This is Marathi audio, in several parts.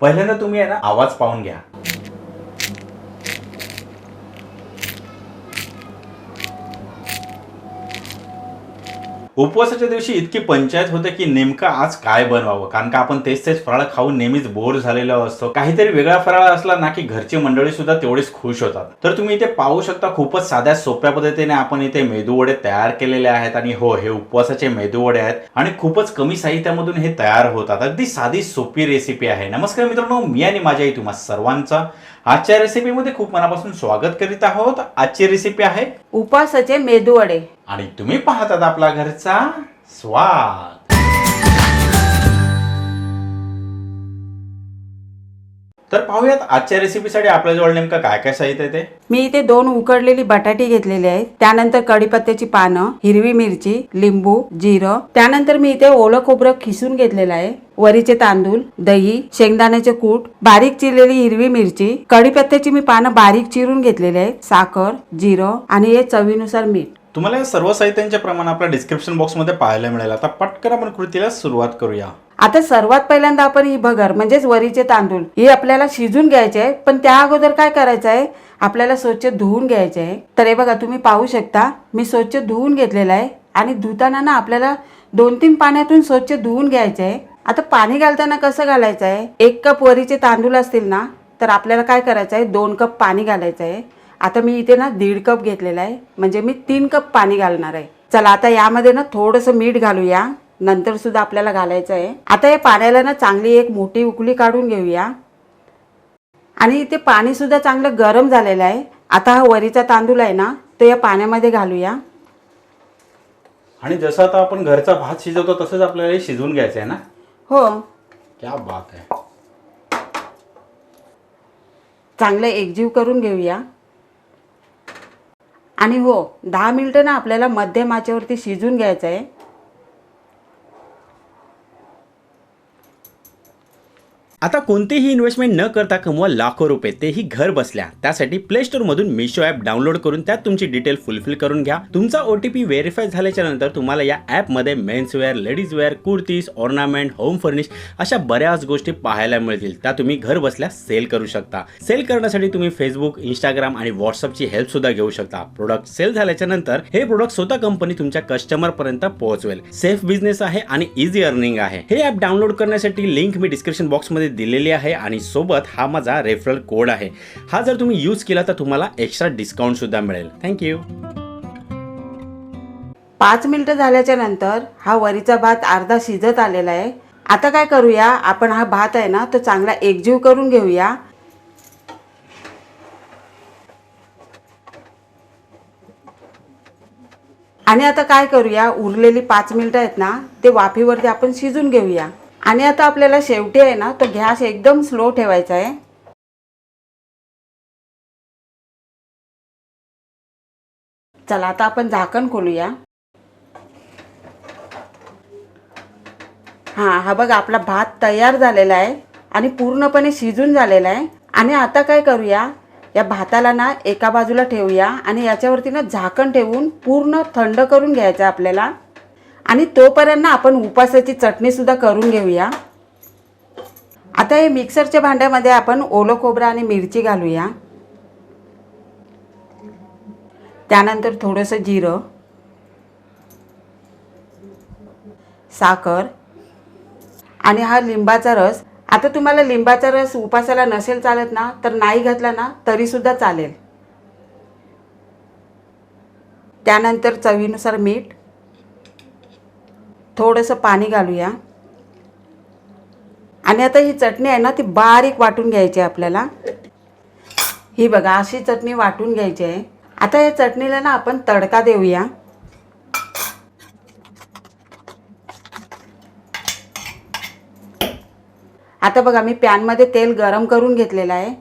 पहिल्यांदा तुम्ही आहे ना आवाज पाहून घ्या. उपवासाच्या दिवशी इतकी पंचायत होते की नेमकं आज काय बनवावं? कारण का आपण तेच तेच फराळ खाऊन नेहमीच बोर झालेलो असतो. काहीतरी वेगळा फराळ असला ना की घरची मंडळी सुद्धा तेवढीच खुश होतात. तर तुम्ही इथे पाहू शकता खूपच साध्या सोप्या पद्धतीने आपण इथे मेदूवडे तयार केलेले आहेत आणि हो हे उपवासाचे मेदूवडे आहेत आणि खूपच कमी साहित्यामधून हे तयार होतात. अगदी साधी सोपी रेसिपी आहे. नमस्कार मित्रांनो मी आणि माझ्या आई तुम्हा सर्वांचा आजच्या रेसिपीमध्ये खूप मनापासून स्वागत करीत आहोत. आजची रेसिपी आहे उपासाचे मेदू वडे. आणि तुम्ही पाहतात आपला घरचा स्वाद. तर पाहूयात आजच्या रेसिपीसाठी आपल्याजवळ नेमकं काय काय साहित्य आहे ते? मी इथे दोन उकडलेली बटाटी घेतलेली आहेत. त्यानंतर कढीपत्त्याची पानं हिरवी मिरची लिंबू जिरं. त्यानंतर मी इथे ओलं खोबरं खिसून घेतलेलं आहे. वरीचे तांदूळ दही शेंगदाण्याचे कूट बारीक चिरलेली हिरवी मिरची कढीपत्त्याची मी पानं बारीक चिरून घेतलेली आहेत. साखर जिरं आणि हे चवीनुसार मीठ. तुम्हाला या सर्व साहित्यांचे प्रमाण आपल्या डिस्क्रिप्शन बॉक्समध्ये पाहायला मिळेल. आता पटकन आपण कृतीला सुरुवात करूया. आता सर्वात पहिल्यांदा आपण ही भगर म्हणजेच वरीचे तांदूळ हे आपल्याला शिजून घ्यायचे आहे. पण त्या अगोदर काय करायचं आहे? आपल्याला स्वच्छ धुवून घ्यायचे आहे. तर हे बघा तुम्ही पाहू शकता मी स्वच्छ धुवून घेतलेलं आहे. आणि धुताना ना आपल्याला दोन तीन पाण्यातून स्वच्छ धुवून घ्यायचे आहे. आता पाणी घालताना कसं घालायचं आहे एक कप वरीचे तांदूळ असतील ना तर आपल्याला काय करायचं आहे दोन कप पाणी घालायचं आहे आता मी इथे ना दीड कप घेतलेला आहे. म्हणजे मी तीन कप पाणी घालणार आहे. चला आता यामध्ये ना थोडंसं मीठ घालूया. नंतर सुद्धा आपल्याला घालायचं आहे आता या पाण्याला ना चांगली एक मोठी उकळी काढून घेऊया. आणि इथे पाणी सुद्धा चांगलं गरम झालेलं आहे. आता हा वरीचा तांदूळ आहे ना तो या पाण्यामध्ये घालूया. आणि जसं आता आपण घरचा भात शिजवतो तसंच आपल्याला हे शिजवून घ्यायचं आहे ना? हो. क्या बात आहे चांगलं एकजीव करून घेऊया. आणि हो दहा मिनटं ना आपल्याला मध्यम आचेवरती शिजून घ्यायचं आहे आता कोणतेही इन्व्हेस्टमेंट न करता कमवा लाखो रुपये. तेही घर बसल्या. त्यासाठी प्ले स्टोर मधून मिशो ॲप डाउनलोड करून त्यात तुमची डिटेल फुलफिल करून घ्या. तुमचा ओ टी पी व्हेरीफाय झाल्याच्यानंतर तुम्हाला या ॲपमध्ये men's wear ladies wear kurtis ornament home furnish अशा बऱ्याच गोष्टी पाहायला मिळतील. त्या तुम्ही घर बसल्या सेल करू शकता. सेल करण्यासाठी तुम्ही फेसबुक इंस्टाग्राम आणि व्हॉट्सअपची हेल्प सुद्धा घेऊ शकता. प्रोडक्ट सेल झाल्याच्यानंतर हे प्रोडक्ट स्वतः कंपनी तुमच्या कस्टमर पर्यंत पोहोचवेल. सेफ बिझनेस आहे आणि इझी अर्निंग आहे. हे ॲप डाउनलोड करण्यासाठी लिंक मी डिस्क्रिप्शन बॉक्समध्ये दिलेली आहे आणि सोबत हा माझा रेफरल कोड आहे. हा जर तुम्ही यूज केला तर तुम्हाला एक्स्ट्रा डिस्काउंट सुद्धा मिळेल. थँक्यू पाच मिनिटं झाल्याच्यानंतर हा वरीचा भात अर्धा शिजत आलेला आहे. आता काय करूया? आपण हा भात आहे ना तो चांगला एकजीव करून घेऊया. आणि आता काय करूया? उरलेली पाच मिनिटं आहेत ना ते वाफीवरती आपण शिजून घेऊया. आणि आता आपल्याला शेवटी आहे ना तो गॅस एकदम स्लो ठेवायचा आहे. चला आता आपण झाकण खोलूया. हां हा बघ आपला भात तयार झालेला आहे आणि पूर्णपणे शिजून झालेला आहे. आणि आता काय करूया या भाताला ना एका बाजूला ठेवूया आणि याच्यावरती ना झाकण ठेवून पूर्ण थंड करून घ्यायचं आहे आपल्याला. आणि तोपर्यंत आपण उपासाची चटणीसुद्धा करून घेऊया. आता हे मिक्सरच्या भांड्यामध्ये आपण ओलं खोबरं आणि मिरची घालूया. त्यानंतर थोडंसं जिरं साखर आणि हा लिंबाचा रस. आता तुम्हाला लिंबाचा रस उपासाला नसेल चालत ना तर नाही घातला ना तरीसुद्धा चालेल. त्यानंतर चवीनुसार मीठ थोडंसं पाणी घालूया. आणि आता ही चटणी आहे ना ती बारीक वाटून घ्यायची आहे आपल्याला. ही बघा अशी चटणी वाटून घ्यायची आहे. आता या चटणीला ना आपण तडका देऊया. आता बघा मी पॅनमध्ये तेल गरम करून घेतलेलं आहे.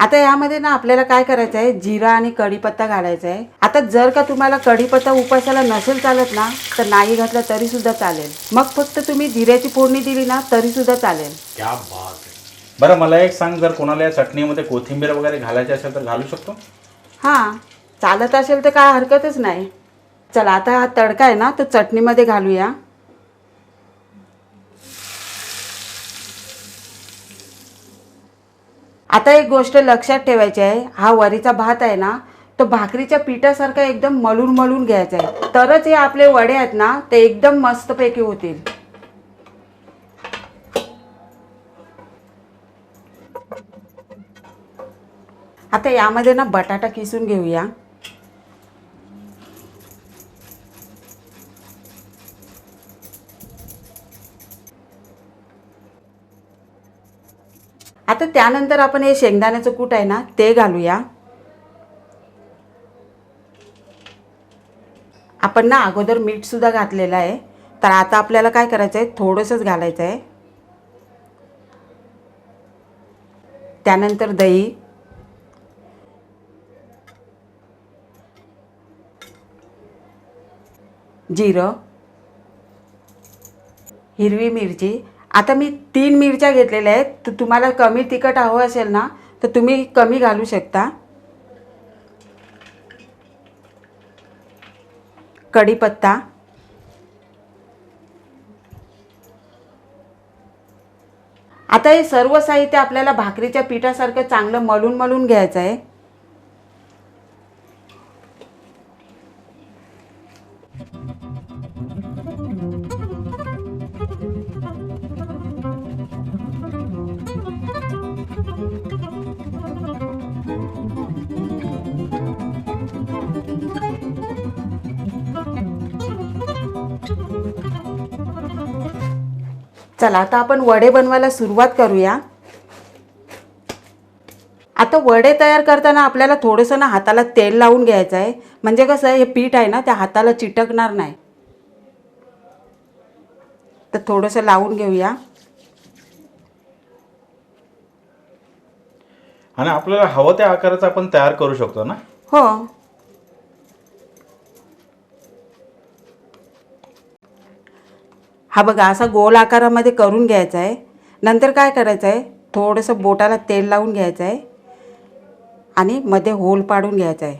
आता यामध्ये ना आपल्याला काय करायचं आहे? जिरा आणि कढीपत्ता घालायचा आहे. आता जर का तुम्हाला कढीपत्ता उपासाला नसेल चालत ना तर नाही घातला तरी सुद्धा चालेल. मग फक्त तुम्ही जिऱ्याची फोडणी दिली ना तरी सुद्धा चालेल. क्या बात आहे. बरं मला एक सांग जर कोणाला या चटणीमध्ये कोथिंबीर वगैरे घालायची असेल तर घालू शकतो? हां चालत असेल तर काय हरकतच नाही. चला आता हा तडका आहे ना तो चटणीमध्ये घालूया. आता एक गोष्ट लक्षात ठेवायची आहे. हा वरीचा भात आहे ना तो भाकरीच्या पिठासारखा एकदम मळून मळून घ्यायचा आहे. तरच हे आपले वडे आहेत ना ते एकदम मस्तपैकी होतील. आता यामध्ये ना बटाटा किसून घेऊया. आता त्यानंतर आपण हे शेंगदाण्याचं कूट आहे ना ते घालूया. आपण ना अगोदर मीठ सुद्धा घातलेलं आहे. तर आता आपल्याला काय करायचं आहे थोडंसंच घालायचं आहे त्यानंतर दही. जिरं. हिरवी मिरची. आता मी तीन मिरच्या घेतलेल्या आहेत. तर तुम्हाला कमी तिखट हवं असेल ना तर तुम्ही कमी घालू शकता. कढीपत्ता. आता हे सर्व साहित्य आपल्याला भाकरीच्या पिठासारखं चांगलं मळून मळून घ्यायचं आहे. चला आता आपण वडे बनवायला सुरुवात करूया. आता वडे तयार करताना आपल्याला थोडंसं ना हाताला तेल लावून घ्यायचं आहे. म्हणजे कसं हे पीठ आहे ना त्या हाताला चिटकणार नाही. तर थोडंसं लावून घेऊया. आणि आपल्याला हवं त्या आकाराचं आपण तयार करू शकतो ना? हो. हा बघा असा गोल आकारामध्ये करून घ्यायचा आहे नंतर काय करायचं आहे थोडंसं बोटाला तेल लावून घ्यायचं आहे आणि मध्ये होल पाडून घ्यायचा आहे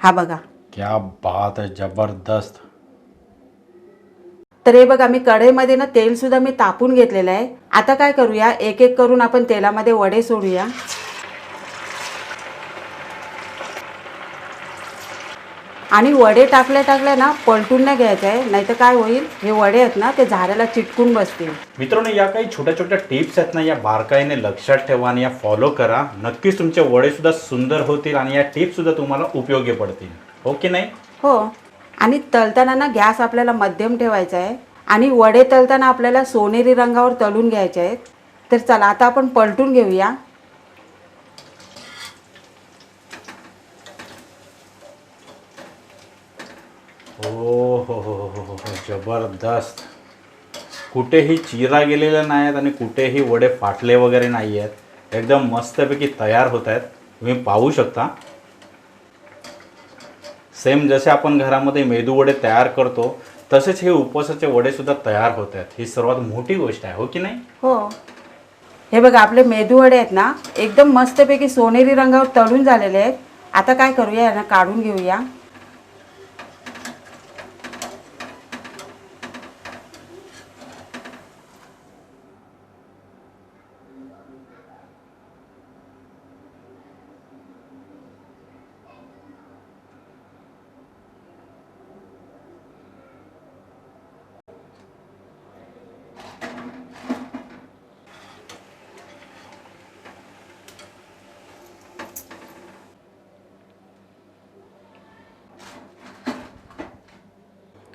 हा बघा. क्या बात आहे जबरदस्त. तर हे बघा मी कढईमध्ये ना तेलसुद्धा मी तापून घेतलेलं आहे. आता काय करूया? एक एक करून आपण तेलामध्ये वडे सोडूया. आणि वडे टाकल्या टाकल्या ना पलटून नाही घ्यायचं. आहे नाहीतर काय होईल? हे वडे आहेत ना ते झाडाला चिटकून बसतील. मित्रांनो या काही छोट्या छोट्या टिप्स आहेत ना या बारकाईने लक्षात ठेवा आणि या फॉलो करा. नक्कीच तुमचे वडे सुद्धा सुंदर होतील आणि या टिप्स सुद्धा तुम्हाला उपयोगी पडतील. हो की नाही? हो. आणि तळताना ना गॅस आपल्याला मध्यम ठेवायचा आहे. आणि वडे तळताना आपल्याला सोनेरी रंगावर तळून घ्यायचे आहेत. तर चला आता आपण पलटून घेऊया. हो हो हो हो हो जबरदस्त. कुठेही चिरा गेलेल्या नाही आहेत आणि कुठेही वडे फाटले वगैरे नाही आहेत एकदम मस्तपैकी तयार होत आहेत तुम्ही पाहू शकता. सेम जसे आपण घरामध्ये मेदू वडे तयार करतो तसेच हे उपवासाचे वडे सुद्धा तयार होत आहेत ही सर्वात मोठी गोष्ट आहे हो की नाही? हो. हे बघा आपले मेदू वडे आहेत ना एकदम मस्तपैकी सोनेरी रंगावर तळून झालेले आहेत. आता काय करूया यांना काढून घेऊया.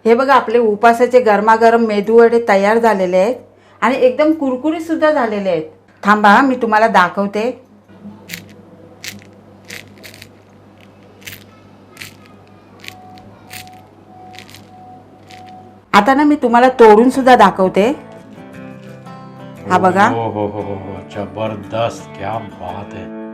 हे बघा आपले उपासाचे गरमागरम मेदूवडे तयार झालेले आहेत आणि एकदम कुरकुरीसुद्धा झालेले आहेत. थांबा मी तुम्हाला दाखवते. आता ना मी तुम्हाला तोडून सुद्धा दाखवते. हा बघा. हो हो हो हो, हो जबरदस्त क्या बात आहे.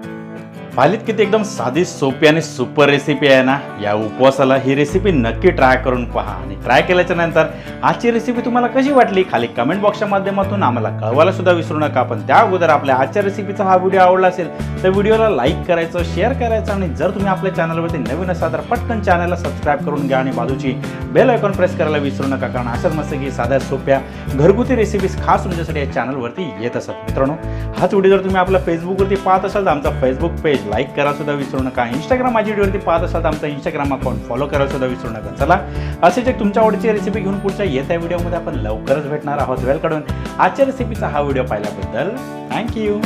पाहिलीत किती एकदम साधी सोपी आणि सुपर रेसिपी आहे ना? या उपवासाला ही रेसिपी नक्की ट्राय करून पहा. आणि ट्राय केल्याच्यानंतर आजची रेसिपी तुम्हाला कशी वाटली? खाली कमेंट बॉक्सच्या माध्यमातून आम्हाला कळवायला सुद्धा विसरू नका. पण त्या अगोदर आपल्या आजच्या रेसिपीचा हा व्हिडिओ आवडला असेल तर व्हिडिओला लाईक करायचं शेअर करायचं आणि जर तुम्ही आपल्या चॅनलवरती नवीन असाल तर पटकन चॅनलला सबस्क्राईब करून घ्या आणि बाजूची बेल आयकॉन प्रेस करायला विसरू नका. कारण अशाच मस्त की साध्या सोप्या घरगुती रेसिपीज खास तुमच्यासाठी या चॅनलवरती येत असतात. मित्रांनो हाच व्हिडिओ जर तुम्ही आपल्या फेसबुकवरती पाहत असाल तर आमचा फेसबुक पेज लाईक करा सुद्धा विसरू नका. इंस्टाग्राम माझी व्हिडिओवरती पाहत असाल तर आमचा इंस्टाग्राम अकाउंट फॉलो करायला सुद्धा विसरू नका. चला असेच एक तुमच्या आवडीची रेसिपी घेऊन पुढच्या येत्या व्हिडिओमध्ये आपण लवकरच भेटणार आहोत. वेलकडून काढून आजच्या रेसिपीचा हा व्हिडिओ पाहिल्याबद्दल थँक्यू